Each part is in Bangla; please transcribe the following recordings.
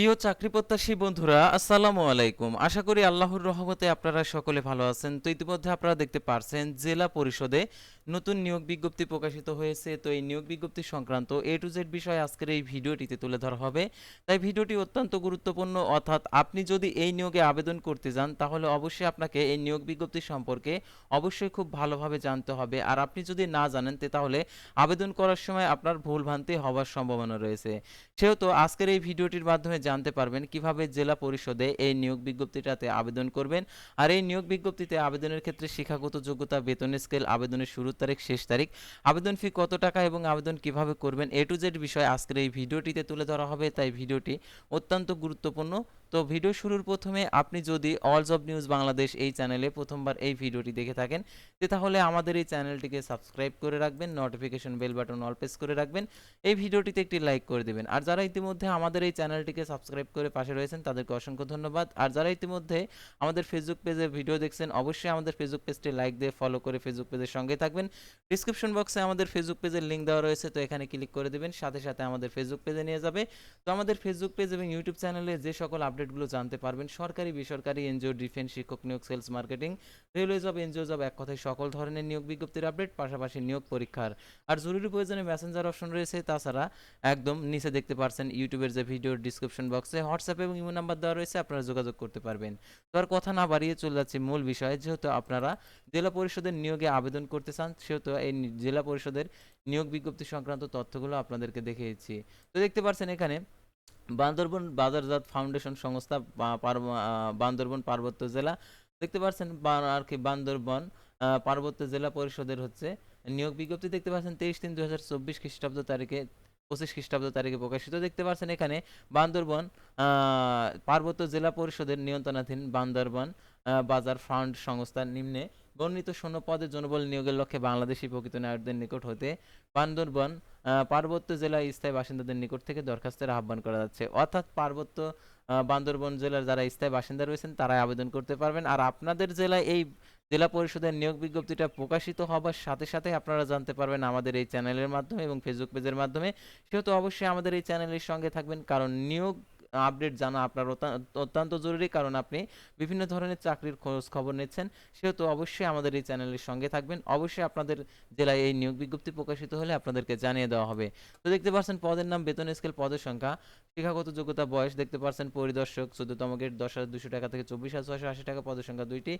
প্রিয় চাকরি প্রত্যাশী বন্ধুরা, আসসালামু আলাইকুম। আশা করি আল্লাহর রহমতে আপনারা সকলে ভালো আছেন। তো ইতিমধ্যে আপনারা দেখতে পারছেন, জেলা পরিষদে নতুন নিয়োগ বিজ্ঞপ্তি প্রকাশিত হয়েছে। তো এই নিয়োগ বিজ্ঞপ্তি সংক্রান্ত এ টু জেড বিষয়ে আজকের এই ভিডিওটিতে তুলে ধরা হবে। তাই ভিডিওটি অত্যন্ত গুরুত্বপূর্ণ, অর্থাৎ আপনি যদি এই নিয়োগে আবেদন করতে যান, তাহলে অবশ্যই আপনাকে এই নিয়োগ বিজ্ঞপ্তি সম্পর্কে অবশ্যই খুব ভালোভাবে জানতে হবে। আর আপনি যদি না জানেন তাহলে আবেদন করার সময় আপনার ভুলভ্রান্তি হওয়ার সম্ভাবনা রয়েছে। সেহেতু আজকের এই ভিডিওটির মাধ্যমে জানতে পারবেন কীভাবে জেলা পরিষদে এই নিয়োগ বিজ্ঞপ্তিটাতে আবেদন করবেন। আর এই নিয়োগ বিজ্ঞপ্তিতে আবেদনের ক্ষেত্রে শিক্ষাগত যোগ্যতা, বেতন স্কেল আবেদনের শুরুর তারিখ, শেষ তারিখ, আবেদন ফি কত টাকা এবং আবেদন কীভাবে করবেন এ টু জেড বিষয় আজকের এই ভিডিওটিতে তুলে ধরা হবে। তাই ভিডিওটি অত্যন্ত গুরুত্বপূর্ণ। তো ভিডিও শুরুর প্রথমে আপনি যদি অলস অব নিউজ বাংলাদেশ এই চ্যানেলে প্রথমবার এই ভিডিওটি দেখে থাকেন তে তাহলে আমাদের এই চ্যানেলটিকে সাবস্ক্রাইব করে রাখবেন notification bell button all press করে রাখবেন, এই ভিডিওটিতে একটি লাইক করে দেবেন। আর যারা ইতিমধ্যে আমাদের এই চ্যানেলটিকে সাবস্ক্রাইব করে পাশে রয়েছেন, তাদেরকে অসংখ্য ধন্যবাদ। আর যারা ইতিমধ্যে আমাদের ফেসবুক পেজে ভিডিও দেখছেন, অবশ্যই আমাদের ফেসবুক পেজটি লাইক দিয়ে ফলো করে ফেসবুক পেজের সঙ্গে থাকবেন। ডিসক্রিপশন বক্সে আমাদের ফেসবুক পেজের লিঙ্ক দেওয়া রয়েছে, তো এখানে ক্লিক করে দেবেন, সাথে সাথে আমাদের ফেসবুক পেজে নিয়ে যাবে। তো আমাদের ফেসবুক পেজ এবং ইউটিউব চ্যানেলে যে সকল আপডেটগুলো জানতে পারবেন। সরকারি, বেসরকারি, এনজিও, ডিফেন্স, শিক্ষক নিয়োগ, sales marketing, railway job, NGO job এক কথায় সকল ধরনের নিয়োগ বিজ্ঞপ্তির আপডেট, পাশাপাশি নিয়োগ পরীক্ষার। আর জরুরি প্রয়োজনে মেসেঞ্জার অপশন রয়েছে, তাছাড়া একদম নিচে দেখতে পারছেন ইউটিউবের যে ভিডিওর ডিসক্রিপশন বক্সে হোয়াটসঅ্যাপ এবং ইমো নাম্বার দেওয়া রয়েছে, আপনারা যোগাযোগ করতে পারবেন। তো আর কথা না বাড়িয়ে চলে যাচ্ছে মূল বিষয়ে, যেহেতু আপনারা জেলা পরিষদের নিয়োগে আবেদন করতে চান, সেহেতু এই জেলা পরিষদের নিয়োগ বিজ্ঞপ্তি সংক্রান্ত তথ্যগুলো আপনাদেরকে দেখিয়েছি। তো দেখতে পাচ্ছেন এখানে বান্দরবন বাজারজাত ফাউন্ডেশন সংস্থা বান্দরবন পার্বত্য জেলা। দেখতে পাচ্ছেন আর কি বান্দরবন পার্বত্য জেলা পরিষদের হচ্ছে নিয়োগ বিজ্ঞপ্তি। দেখতে পাচ্ছেন তেইশ তিন দুই হাজার চব্বিশ খ্রিস্টাব্দ তারিখে, পঁচিশ খ্রিস্টাব্দ তারিখে প্রকাশিত। দেখতে পাচ্ছেন এখানে বান্দরবন পার্বত্য জেলা পরিষদের নিয়ন্ত্রণাধীন বান্দরবন বাজার ফান্ড সংস্থার নিম্নে বর্ণিত শূন্য পদে জনবল নিয়োগের লক্ষ্যে বাংলাদেশি প্রকৃত নায়কদের নিকট হতে বান্দরবন পার্বত্য জেলার স্থায়ী বাসিন্দাদের নিকট থেকে দরখাস্তের আহ্বান করা যাচ্ছে। অর্থাৎ পার্বত্য বান্দরবন জেলার যারা স্থায়ী বাসিন্দা রয়েছেন, তারাই আবেদন করতে পারবেন। আর আপনাদের জেলায় এই জেলা পরিষদের নিয়োগ বিজ্ঞপ্তিটা প্রকাশিত হবার সাথে সাথে আপনারা জানতে পারবেন আমাদের এই চ্যানেলের মাধ্যমে এবং ফেসবুক পেজের মাধ্যমে। সেহেতু অবশ্যই আমাদের এই চ্যানেলের সঙ্গে থাকবেন, কারণ নিয়োগ আপডেট জানা আপনার অত্যন্ত জরুরি কারণ আপনি বিভিন্ন ধরনের চাকরির খোঁজ খবর নিচ্ছেন। সেহেতু অবশ্যই আমাদের এই চ্যানেলের সঙ্গে থাকবেন। অবশ্যই আপনাদের জেলায় এই নিয়োগ বিজ্ঞপ্তি প্রকাশিত হলে আপনাদেরকে জানিয়ে দেওয়া হবে। তো দেখতে পাচ্ছেন পদের নাম, বেতন স্কেল, পদের সংখ্যা, শিক্ষাগত যোগ্যতা, বয়স দেখতে পাচ্ছেন পরিদর্শক, চোদ্দতম গেট, দশ হাজার দুশো টাকা থেকে চব্বিশ হাজার ছয়শো আশি টাকা, পদের সংখ্যা দুইটি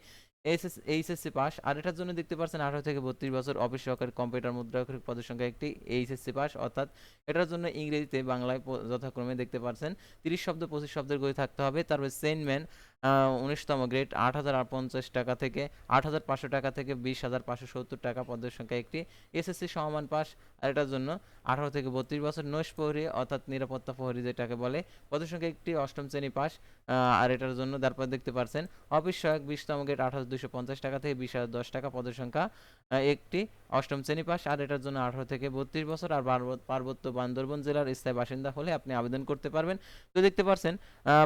এইচএস এইচএসসি পাস। আর এটার জন্য দেখতে পাচ্ছেন আঠারো থেকে বত্রিশ বছর অফিস সহকারী কম্পিউটার মুদ্রাক্ষরিক পদের সংখ্যা একটি এইচএসসি পাস। অর্থাৎ এটার জন্য ইংরেজিতে বাংলায় যথাক্রমে দেখতে পাচ্ছেন তিরিশ শব্দ পঁচিশ শব্দের গতি থাকতে হবে। তারপরে সেন্টম্যান উনিশতম গ্রেড, আট হাজার পঞ্চাশ টাকা থেকে, আট হাজার পাঁচশো টাকা থেকে বিশ হাজার পাঁচশো সত্তর টাকা পদের সংখ্যা একটি এসএসসি সমমান পাস। আর এটার জন্য আঠারো থেকে বত্রিশ বছর নৈশ প্রহরী, অর্থাৎ নিরাপত্তা প্রহরী যেটাকে বলে, পদের সংখ্যা একটি অষ্টম শ্রেণি পাস। আর এটার জন্য তারপর দেখতে পারছেন, অফিস সহায়ক বিশতম গ্রেড হাজার দুশো পঞ্চাশ টাকা থেকে বিশ হাজার দশ টাকা পদের সংখ্যা একটি অষ্টম শ্রেণি পাস। আর এটার জন্য আঠারো থেকে বত্রিশ বছর আর পার্বত্য বান্দরবন জেলার স্থায়ী বাসিন্দা হলে আপনি আবেদন করতে পারবেন। তো দেখতে পারছেন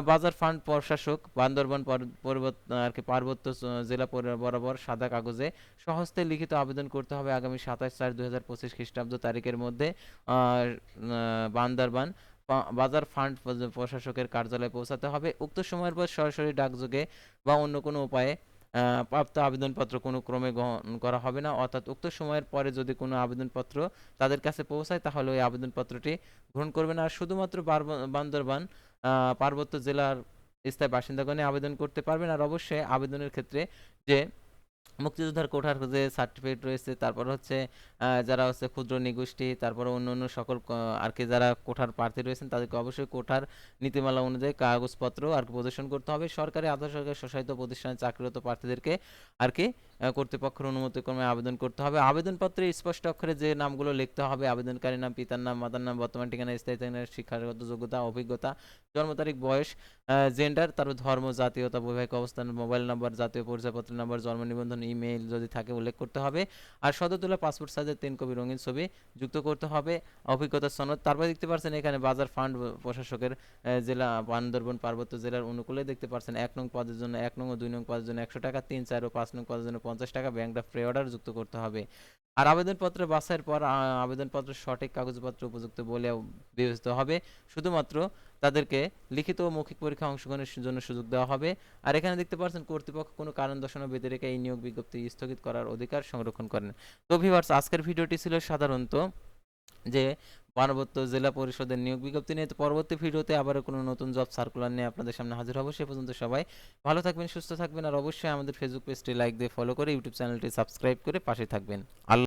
বাজার ফান্ড প্রশাসক বান্দরবন পর- পর্বত, আর কি পার্বত্য জেলা বরাবর সাদা কাগজে সহস্তে লিখিত আবেদন করতে হবে আগামী সাতাশ চার দুই হাজার পঁচিশ খ্রিস্টাব্দ তারিখের মধ্যে বান্দরবান বাজার ফান্ড প্রশাসকের কার্যালয়ে পৌঁছাতে হবে। উক্ত সময়ের পর সরাসরি ডাকযোগে বা অন্য কোনো উপায়ে প্রাপ্ত আবেদনপত্র কোনো ক্রমে গ্রহণ করা হবে না। অর্থাৎ উক্ত সময়ের পরে যদি কোনো আবেদনপত্র তাদের কাছে পৌঁছায়, তাহলে ওই আবেদনপত্রটি গ্রহণ করবেন। আর শুধুমাত্র বান্দরবান পার্বত্য জেলার স্থায়ী বাসিন্দাগণে আবেদন করতে পারবেন। আর অবশ্যই আবেদনের ক্ষেত্রে যে মুক্তিযোদ্ধার কোঠার যে সার্টিফিকেট রয়েছে, তারপর হচ্ছে যারা হচ্ছে ক্ষুদ্র নিগোষ্ঠী, তারপরে অন্য অন্য সকল আর কি যারা কোঠার প্রার্থী রয়েছেন, তাদেরকে অবশ্যই কোঠার নীতিমালা অনুযায়ী কাগজপত্র আর কি প্রদর্শন করতে হবে। সরকারি, আধা সরকারি স্বশাসিত প্রতিষ্ঠানে চাকরিরত প্রার্থীদেরকে আর কি কর্তৃপক্ষের অনুমতি ক্রমে আবেদন করতে হবে। আবেদনপত্রে স্পষ্ট অক্ষরে যে নামগুলো লিখতে হবে আবেদনকারী নাম, পিতার নাম, মাতার নাম, বর্তমান ঠিকানা, স্থায়ী ঠিকানা, শিক্ষাগত যোগ্যতা, অভিজ্ঞতা, জন্ম তারিখ, বয়স জেন্ডার তারপর ধর্ম, জাতীয়তা, বৈবাহিক অবস্থান মোবাইল নাম্বার জাতীয় পরিচয়পত্র নাম্বার জন্ম নিবন্ধন ইমেইল যদি থাকে উল্লেখ করতে হবে। আর সদ্য তোলা পাসপোর্ট সাইজের তিন কপি রঙিন ছবি যুক্ত করতে হবে। অভিজ্ঞতার সনদ, তারপর দেখতে পাচ্ছেন এখানে বাজার ফান্ড প্রশাসকের জেলা বান্দরবন পার্বত্য জেলার অনুকূলে দেখতে পাচ্ছেন এক নং পদের জন্য এক নং ও দুই নং পদের জন্য একশো টাকা, তিন, চার ও পাঁচ নং পদের জন্য পঞ্চাশ টাকা ব্যাংক ড্রাফট প্রে অর্ডার যুক্ত করতে হবে। আর আবেদনপত্র বাছাইয়ের পর আবেদনপত্র সঠিক কাগজপত্র উপযুক্ত বলে বিবেচিত হবে। শুধুমাত্র তাদেরকে লিখিত ও মৌখিক পরীক্ষা অংশগ্রহণের জন্য সুযোগ দেওয়া হবে। আর এখানে দেখতে পাচ্ছেন কর্তৃপক্ষ কোনো কারণ দর্শানো বেঁধে রেখে এই নিয়োগ বিজ্ঞপ্তি স্থগিত করার অধিকার সংরক্ষণ করেন। তো ভিউয়ার্স আজকের ভিডিওটি ছিল সাধারণত যে পার্বত্য জেলা পরিষদের নিয়োগ বিজ্ঞপ্তি নিয়ে। তো পরবর্তী ভিডিওতে আবারও কোনো নতুন জব সার্কুলার নিয়ে আপনাদের সামনে হাজির হব। সে পর্যন্ত সবাই ভালো থাকবেন, সুস্থ থাকবেন। আর অবশ্যই আমাদের ফেসবুক পেজটি লাইক দিয়ে ফলো করে ইউটিউব চ্যানেলটি সাবস্ক্রাইব করে পাশে থাকবেন। আল্লাহ